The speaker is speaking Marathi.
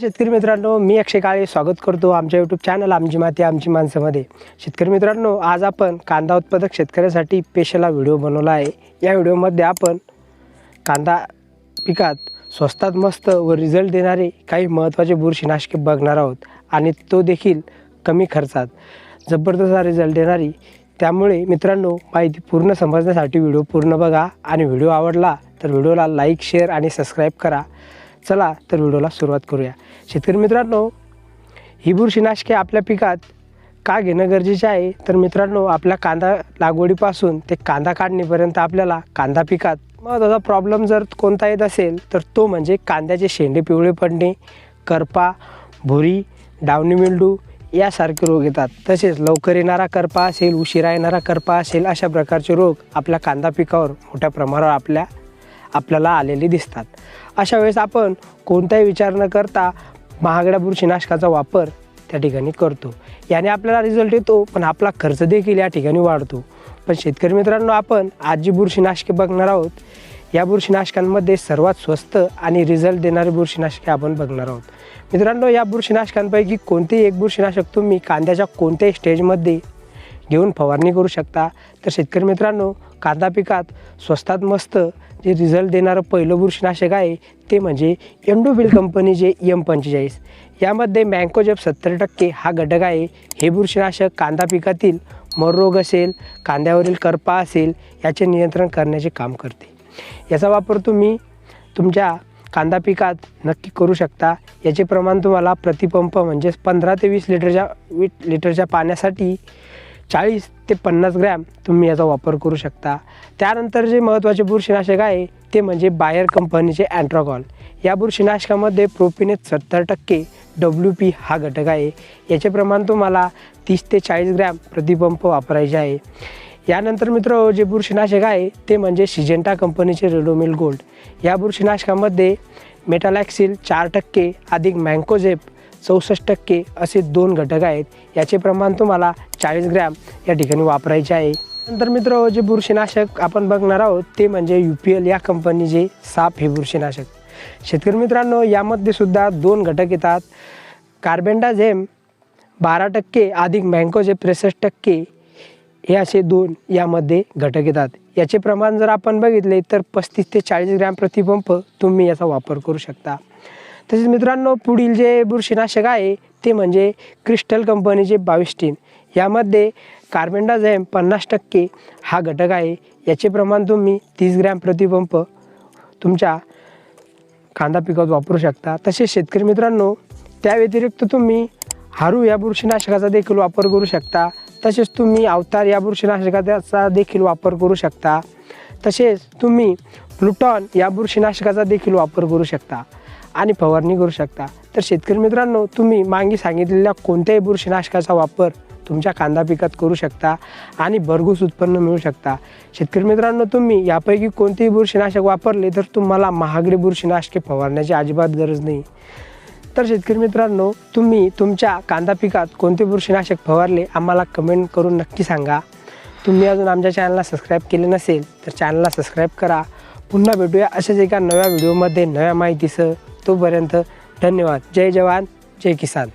शेतकरी मित्रांनो मी अक्षय काळे स्वागत करतो आमच्या यूट्यूब चॅनल आमची माती आमची माणसामध्ये शेतकरी मित्रांनो आज आपण कांदा उत्पादक शेतकऱ्यासाठी स्पेशल हा व्हिडिओ बनवला आहे. या व्हिडिओमध्ये आपण कांदा पिकात स्वस्तात मस्त व रिझल्ट देणारे काही महत्त्वाचे बुरशीनाशके बघणार आहोत आणि तो देखील कमी खर्चात जबरदस्त हा रिझल्ट देणारी. त्यामुळे मित्रांनो माहिती पूर्ण समजण्यासाठी व्हिडिओ पूर्ण बघा आणि व्हिडिओ आवडला तर व्हिडिओला लाईक शेअर आणि सबस्क्राईब करा. चला तर व्हिडिओला सुरुवात करूया. शेतकरी मित्रांनो ही बुरशीनाशके आपल्या पिकात का घेणं गरजेचे आहे? तर मित्रांनो आपल्या कांदा लागवडीपासून ते कांदा काढणीपर्यंत आपल्याला कांदा पिकात महत्त्वाचा प्रॉब्लेम जर कोणता येत असेल तर तो म्हणजे कांद्याचे शेंडे पिवळे पडणे करपा भुरी डावणी मिल्डू यासारखे रोग येतात. तसेच लवकर येणारा करपा असेल उशिरा येणारा करपा असेल अशा प्रकारचे रोग आपल्या कांदा पिकावर मोठ्या प्रमाणावर आपल्या आपल्याला आलेले दिसतात. अशा वेळेस आपण कोणताही विचार न करता महागड्या बुरशीनाशकाचा वापर त्या ठिकाणी करतो. याने आपल्याला रिझल्ट येतो पण आपला खर्च देखील या ठिकाणी वाढतो. पण शेतकरी मित्रांनो आपण आज जी बुरशीनाशके बघणार आहोत या बुरशीनाशकांमध्ये सर्वात स्वस्त आणि रिझल्ट देणारे बुरशीनाशके आपण बघणार आहोत. मित्रांनो या बुरशीनाशकांपैकी कोणतेही एक बुरशीनाशक तुम्ही कांद्याच्या कोणत्याही स्टेजमध्ये घेऊन फवारणी करू शकता. तर शेतकरी मित्रांनो कांदा पिकात स्वस्तात मस्त जे रिझल्ट देणारं पहिलं बुरशीनाशक आहे ते म्हणजे एंडोफिल कंपनीचे एम पंचेचाळीस. यामध्ये मँकोजेप सत्तर टक्के हा घटक आहे. हे बुरशीनाशक कांदा पिकातील मररोग असेल कांद्यावरील करपा असेल याचे नियंत्रण करण्याचे काम करते. याचा वापर तुम्ही तुमच्या कांदा पिकात नक्की करू शकता. याचे प्रमाण तुम्हाला प्रतिपंप म्हणजेच पंधरा ते वीस लिटरच्या वीस लिटरच्या पाण्यासाठी चाळीस ते पन्नास ग्रॅम तुम्ही याचा वापर करू शकता. त्यानंतर जे महत्त्वाचे बुरशीनाशक आहे ते म्हणजे बायर कंपनीचे अँट्रॉकॉल या बुरशीनाशकामध्ये प्रोपिनेत सत्तर टक्के डब्ल्यू पी हा घटक आहे. याचे प्रमाण तुम्हाला तीस ते चाळीस ग्रॅम प्रतिपंप वापरायचे आहे. यानंतर मित्र जे बुरशीनाशक आहे ते म्हणजे सिजेंटा कंपनीचे रेडोमिल गोल्ड. या बुरशीनाशकामध्ये मेटालॅक्सिल चार टक्के अधिक मँकोझेप चौसष्ट टक्के असे दोन घटक आहेत. याचे प्रमाण तुम्हाला चाळीस ग्रॅम या ठिकाणी वापरायचे आहे. नंतर मित्र जे बुरशीनाशक आपण बघणार आहोत ते म्हणजे यू पी एल या कंपनीचे साप हे बुरशीनाशक. शेतकरी मित्रांनो यामध्ये सुद्धा दोन घटक येतात. कार्बेंडाझेम बारा टक्के अधिक मँकोजे त्रेसष्ट टक्के हे असे दोन यामध्ये घटक येतात. याचे प्रमाण जर आपण बघितले तर पस्तीस ते चाळीस ग्रॅम प्रतिपंप तुम्ही याचा वापर करू शकता. तसेच मित्रांनो पुढील जे बुरशीनाशक आहे ते म्हणजे क्रिस्टल कंपनीचे बाविस्टीन. यामध्ये कार्बेंडाझेम पन्नास टक्के हा घटक आहे. याचे प्रमाण तुम्ही तीस ग्रॅम प्रतिपंप तुमच्या कांदा पिकात वापरू शकता. तसेच शेतकरी मित्रांनो त्या व्यतिरिक्त तुम्ही हारू या बुरशीनाशकाचा देखील वापर करू शकता. तसेच तुम्ही अवतार या बुरशीनाशकाचा देखील वापर करू शकता. तसेच तुम्ही प्लुटॉन या बुरशीनाशकाचा देखील वापर करू शकता. आणि फवारणी करू शकता. तर शेतकरी मित्रांनो तुम्ही मागे सांगितलेल्या कोणत्याही बुरशीनाशकाचा वापर तुमच्या कांदा पिकात करू शकता आणि भरघूस उत्पन्न मिळू शकता. शेतकरी मित्रांनो तुम्ही यापैकी कोणतेही बुरशीनाशक वापरले तर तुम्हाला महागडे बुरशीनाशके फवारण्याची अजिबात गरज नाही. तर शेतकरी मित्रांनो तुम्ही तुमच्या कांदा पिकात कोणते बुरशीनाशक फवारले आम्हाला कमेंट करून नक्की सांगा. तुम्ही अजून आमच्या चॅनलला सबस्क्राईब केले नसेल तर चॅनलला सबस्क्राईब करा. पुन्हा भेटूया अशाच एका नव्या व्हिडिओमध्ये. नव्या माहितीसह तोपर्यंत धन्यवाद. जय जवान जय किसान.